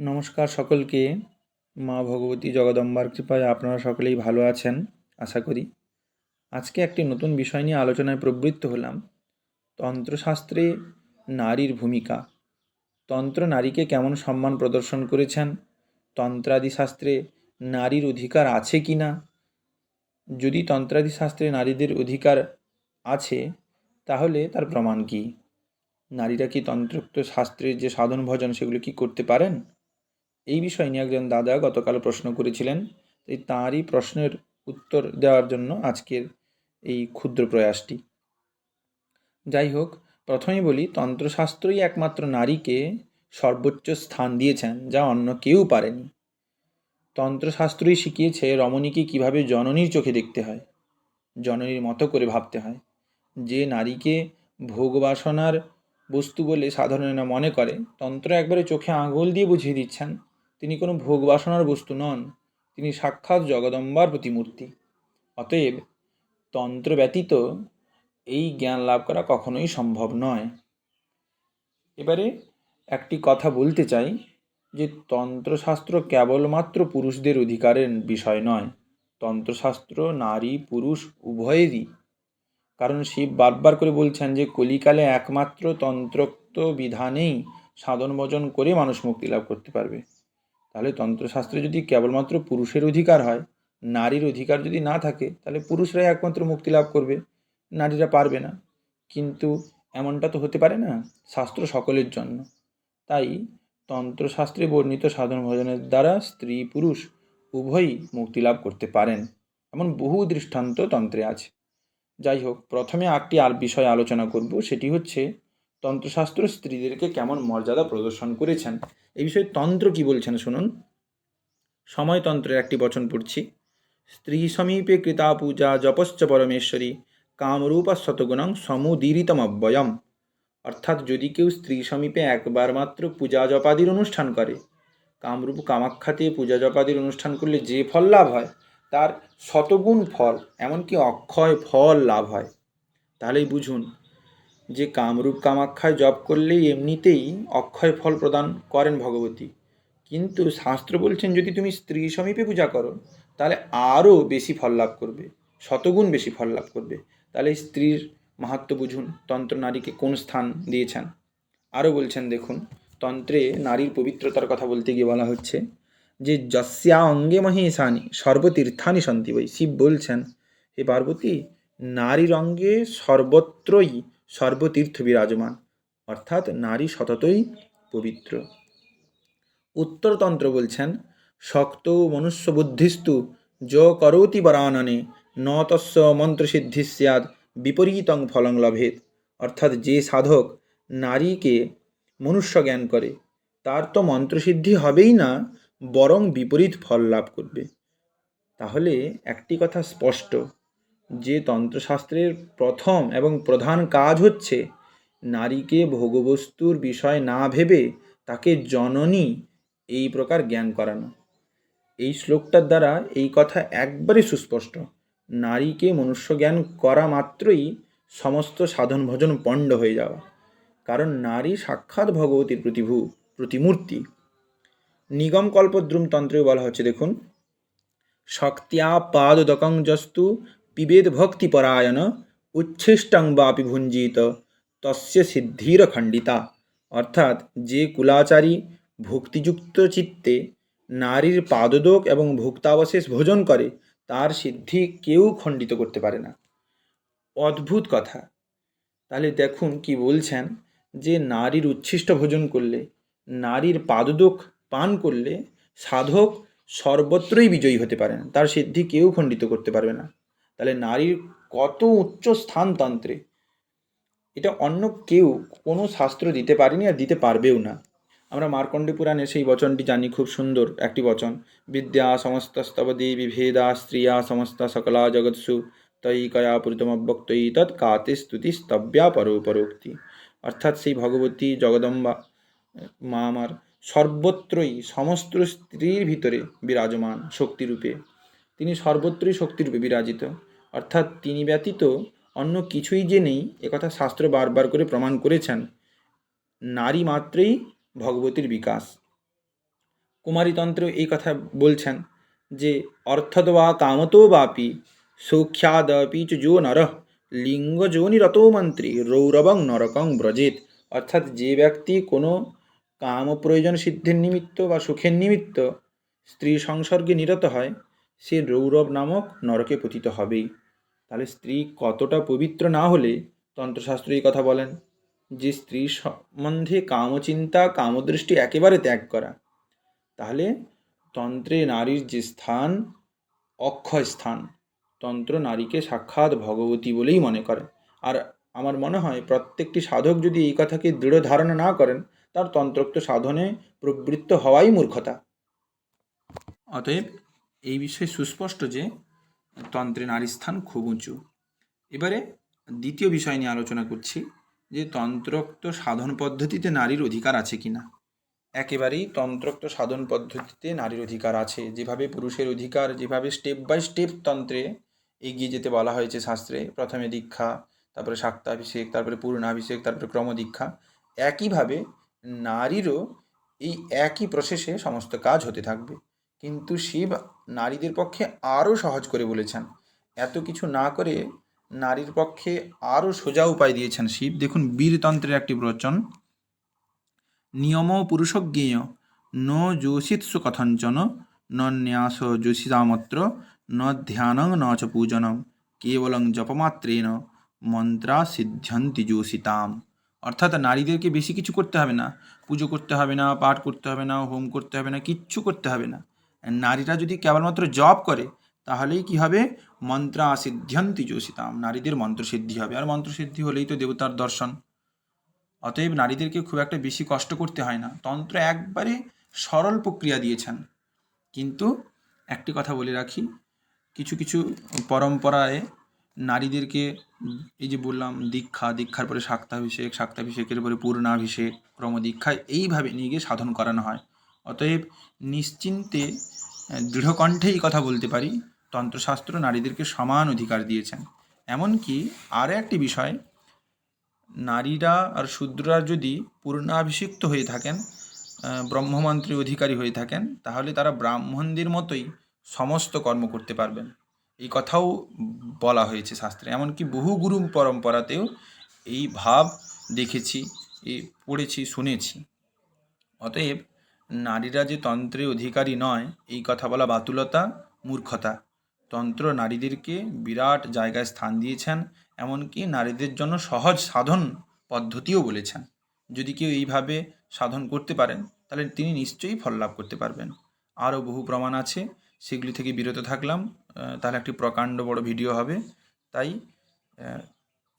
নমস্কার সকলকে। মা ভগবতী জগদম্বার কৃপায় আপনারা সকলেই ভালো আছেন, আশা করি। আজকে একটি নতুন বিষয় নিয়ে আলোচনায় প্রবৃত্ত হলাম। তন্ত্রশাস্ত্রে নারীর ভূমিকা। তন্ত্র নারীকে কেমন সম্মান প্রদর্শন করেছেন? তন্ত্রাদি শাস্ত্রে নারীর অধিকার আছে কি না? যদি তন্ত্রাদি শাস্ত্রে নারীদের অধিকার আছে, তাহলে তার প্রমাণ কি? নারীরা কি তন্ত্রোক্ত শাস্ত্রের যে সাধন ভজন সেগুলো কি করতে পারেন? এই বিষয় নিয়ে একজন দাদা গতকাল প্রশ্ন করেছিলেন এই তাঁরই প্রশ্নের উত্তর দেওয়ার জন্য আজকের এই ক্ষুদ্র প্রয়াসটি। যাই হোক, প্রথমেই বলি, তন্ত্রশাস্ত্রই একমাত্র নারীকে সর্বোচ্চ স্থান দিয়েছেন, যা অন্য কেউ পারেনি। তন্ত্রশাস্ত্রই শিখিয়েছে রমণীকে কীভাবে জননীর চোখে দেখতে হয়, জননীর মতো করে ভাবতে হয়। যে নারীকে ভোগবাসনার বস্তু বলে সাধারণেরা মনে করে, তন্ত্র একবারে চোখে আঙুল দিয়ে বুঝিয়ে দিচ্ছেন তিনি কোনো ভোগ বাসনার বস্তু নন। তিনি সাক্ষাৎ জগদম্বার প্রতিমূর্তি। অতএব তন্ত্র ব্যতীত এই জ্ঞান লাভ করা কখনোই সম্ভব নয়। এবারে একটি কথা বলতে চাই যে তন্ত্রশাস্ত্র কেবলমাত্র পুরুষদের অধিকারের বিষয় নয়। তন্ত্রশাস্ত্র নারী, পুরুষ, উভয়েরই। কারণ শিব বারবার করে বলছেন যে কলিকালে একমাত্র তন্ত্রোক্ত বিধানেই সাধন ভজন করে মানুষ মুক্তি লাভ করতে পারবে। তাহলে তন্ত্রশাস্ত্রে যদি কেবলমাত্র পুরুষের অধিকার হয়, নারীর অধিকার যদি না থাকে, তাহলে পুরুষরাই একমাত্র মুক্তি লাভ করবে, নারীরা পারবে না। কিন্তু এমনটা তো হতে পারে না, শাস্ত্র সকলের জন্য। তাই তন্ত্রশাস্ত্রে বর্ণিত সাধন ভজনের দ্বারা স্ত্রী পুরুষ উভয়ই মুক্তি লাভ করতে পারেন, এমন বহু দৃষ্টান্ত তন্ত্রে আছে। যাই হোক, প্রথমে একটি আর বিষয় আলোচনা করব, সেটি হচ্ছে তন্ত্রশাস্ত্র স্ত্রীদেরকে কেমন মর্যাদা প্রদর্শন করেছেন? এই বিষয়ে তন্ত্র কি বলছেন শুনুন। সময়তন্ত্রের একটি বচন পড়ছি। স্ত্রী সমীপে কৃতা পূজা জপশ্চ পরমেশ্বরী কামরূপা শতগুণং সমুদীরিতমব্যয়ম অর্থাৎ যদি কেউ স্ত্রী সমীপে একবার মাত্র পূজা জপাদির অনুষ্ঠান করে, কামরূপ কামাখ্যাতে পূজা জপাদির অনুষ্ঠান করলে যে ফল লাভ হয়? তার শতগুণ ফল, এমনকি অক্ষয় ফল লাভ হয়। তাহলেই বুঝুন যে কামরূপ কামাখ্যায় জপ করলেই এমনিতেই অক্ষয় ফল প্রদান করেন ভগবতী। কিন্তু শাস্ত্র বলছেন, যদি তুমি স্ত্রী সমীপে পূজা করো, তাহলে আরও বেশি ফল লাভ করবে, শতগুণ বেশি ফল লাভ করবে। তাহলে স্ত্রীর মাহাত্ম বুঝুন, তন্ত্র নারীকে কোন স্থান দিয়েছেন? আরও বলছেন, দেখুন, তন্ত্রে নারীর পবিত্রতার কথা বলতে গিয়ে বলা হচ্ছে যে, যস্যা অঙ্গে মহেশানি সর্বতীর্থানি সন্তি বই শিব বলছেন, হে পার্বতী, নারীর অঙ্গে সর্বত্রই সর্বতীর্থ বিরাজমান অর্থাৎ নারী সততই পবিত্র। উত্তরতন্ত্র বলছেন, শক্ত মনুষ্য বুদ্ধিস্তু য করোতি বরাননে, ন তস্য মন্ত্রসিদ্ধি স্যাদ বিপরীতং ফলং লভেদ অর্থাৎ যে সাধক নারীকে মনুষ্য জ্ঞান করে, তার তো মন্ত্রসিদ্ধি হবেই না, বরং বিপরীত ফল লাভ করবে। তাহলে একটি কথা স্পষ্ট যে তন্ত্রশাস্ত্রের প্রথম এবং প্রধান কাজ হচ্ছে নারীকে ভোগবস্তুর বিষয় না ভেবে তাকে জননী এই প্রকার জ্ঞান করানো। এই শ্লোকটার দ্বারা এই কথা একবারে সুস্পষ্ট। নারীকে মনুষ্য জ্ঞান করা মাত্রই সমস্ত সাধন ভজন পণ্ড হয়ে যাওয়া। কারণ নারী সাক্ষাৎ ভগবতীর প্রতিভূ, প্রতিমূর্তি। নিগম কল্পদ্রুম তন্ত্রেও বলা হচ্ছে, দেখুন শক্তিয়া পাদদকং জস্তু পিবেদ ভক্তিপরায়ণ উচ্ছিষ্টং বাপি ভুঞ্জিত, তস্য সিদ্ধির খণ্ডিতা। অর্থাৎ যে কুলাচারী ভক্তিযুক্ত চিত্তে নারীর পাদদোক এবং ভুক্তাবশেষ ভোজন করে, তার সিদ্ধি কেউ খণ্ডিত করতে পারে না। অদ্ভুত কথা। তাহলে দেখুন কি বলছেন যে নারীর উচ্ছিষ্ট ভোজন করলে, নারীর পাদদোক পান করলে সাধক সর্বত্রই বিজয়ী হতে পারেন, তার সিদ্ধি কেউ খণ্ডিত করতে পারবে না। তাহলে নারীর কত উচ্চ স্থান তন্ত্রে? এটা অন্য কেউ কোনো শাস্ত্র দিতে পারেনি আর দিতে পারবেও না। আমরা মার্কণ্ডে পুরাণে সেই বচনটি জানি, খুব সুন্দর একটি বচন। বিদ্যা সমস্তস্তবদি বিভেদা স্ত্রিয়া সমস্ত সকলা জগৎসু তৈ কয়া পুরিতমব্যক্তই তৎ কাতে স্তুতি স্তব্যা পরোপরোক্তি। অর্থাৎ সেই ভগবতী জগদম্বা, মা আমার সর্বত্রই সমস্ত স্ত্রীর ভিতরে বিরাজমান শক্তিরূপে। তিনি সর্বত্রই শক্তিরূপে বিরাজিত। অর্থাৎ তিনি ব্যতীত অন্য কিছুই যে নেই একথা শাস্ত্র বারবার করে প্রমাণ করেছেন। নারী মাত্রেই ভগবতীর বিকাশ। কুমারীতন্ত্র এই কথা বলছেন যে অর্থদবা কামতো বাপি, সৌখ্যাদপি চ নর, লিঙ্গ যোনিরতো মন্ত্রী, রৌরবং নরকং ব্রজেত। অর্থাৎ যে ব্যক্তি কোনো কাম প্রয়োজন সিদ্ধির নিমিত্ত বা সুখের নিমিত্ত স্ত্রী সংসর্গে নিরত হয় সে রৌরব নামক নরকে পতিত হবেই। তাহলে স্ত্রী কতটা পবিত্র না হলে তন্ত্রশাস্ত্র এই কথা বলেন যে স্ত্রী সম্বন্ধে কামচিন্তা, কামদৃষ্টি একেবারে ত্যাগ করা। তাহলে তন্ত্রে নারীর যে স্থান, অক্ষয় স্থান, তন্ত্র নারীকে সাক্ষাৎ ভগবতী বলেই মনে করে। আর আমার মনে হয় প্রত্যেকটি সাধক যদি এই কথাকে দৃঢ় ধারণা না করেন, তার তন্ত্রোক্ত সাধনে প্রবৃত্ত হওয়াই মূর্খতা। অতএব এই বিষয়ে সুস্পষ্ট যে তন্ত্রে নারী স্থান খুব উঁচু। এবারে দ্বিতীয় বিষয় নিয়ে আলোচনা করছি যে তন্ত্রোক্ত সাধন পদ্ধতিতে নারীর অধিকার আছে কি না একেবারেই তন্ত্রোক্ত সাধন পদ্ধতিতে নারীর অধিকার আছে। যেভাবে পুরুষের অধিকার, যেভাবে স্টেপ বাই স্টেপ তন্ত্রে এগিয়ে যেতে বলা হয়েছে শাস্ত্রে, প্রথমে দীক্ষা, তারপরে শাক্তাভিষেক, তারপরে পূর্ণাভিষেক, তারপরে ক্রমদীক্ষা, একইভাবে নারীরও এই একই প্রসেসে সমস্ত কাজ হতে থাকবে। কিন্তু শিব নারীদের পক্ষে আরও সহজ করে বলেছেন। এত কিছু না করে নারীর পক্ষে আরও সোজা উপায় দিয়েছেন শিব। দেখুন, বীরতন্ত্রের একটি প্রচন নিয়ম পুরুষজ্ঞেয় ন যোষিৎসু কথঞ্চন ন ন্যাস যোষিতামত্র ন ধ্যানং ন চ পূজনং, কেবলং জপমাত্রেন মন্ত্রা সিদ্ধান্তি যোষিতাম অর্থাৎ নারীদেরকে বেশি কিছু করতে হবে না। পুজো করতে হবে না, পাঠ করতে হবে না, হোম করতে হবে না, কিচ্ছু করতে হবে না। নারীরা যদি কেবলমাত্র জপ করে, তাহলেই কি হবে? মন্ত্রা সিদ্ধ্যন্তি যোষিতাম নারীদের মন্ত্রসিদ্ধি হবে। আর মন্ত্রসিদ্ধি হলেই তো দেবতার দর্শন। অতএব নারীদেরকে খুব একটা বেশি কষ্ট করতে হয় না। তন্ত্র একবারে সরল প্রক্রিয়া দিয়েছেন। কিন্তু একটি কথা বলে রাখি, কিছু কিছু পরম্পরায় নারীদেরকে এই যে বললাম, দীক্ষা, দীক্ষার পরে শাক্তাভিষেক, শাক্তাভিষেকের পরে পূর্ণাভিষেক, ক্রমদীক্ষা, এইভাবে নিয়ে গিয়ে সাধন করানো হয়। অতএব নিশ্চিন্তে দৃঢ়কণ্ঠে এই কথা বলতে পারি। তন্ত্রশাস্ত্র নারীদেরকে সমান অধিকার দিয়েছেন। এমনকি আরও একটি বিষয় নারীরা আর শূদ্ররা যদি পূর্ণাভিষিক্ত হয়ে থাকেন আহ, ব্রহ্মমন্ত্রের অধিকারী হয়ে থাকেন তাহলে তারা ব্রাহ্মণদের মতোই সমস্ত কর্ম করতে পারবেন। এই কথাও বলা হয়েছে শাস্ত্রে। এমনকি বহু গুরু পরম্পরাতেও এই ভাব দেখেছি এই পড়েছি শুনেছি। অতএব নারীরা যে তন্ত্রে অধিকারী নয়, এই কথা বলা বাতুলতা, মূর্খতা। তন্ত্র নারীদেরকে বিরাট জায়গায় স্থান দিয়েছেন, এমনকি নারীদের জন্য সহজ সাধন পদ্ধতিও বলেছেন। যদি কেউ এইভাবে সাধন করতে পারেন, তাহলে তিনি নিশ্চয়ই ফল লাভ করতে পারবেন। আরও বহু প্রমাণ আছে, সেগুলি থেকে বিরত থাকলাম। তাহলে একটি প্রকাণ্ড বড় ভিডিও হবে। তাই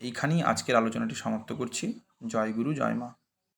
এইখানেই আজকের আলোচনাটি সমাপ্ত করছি। জয় গুরু, জয় মা।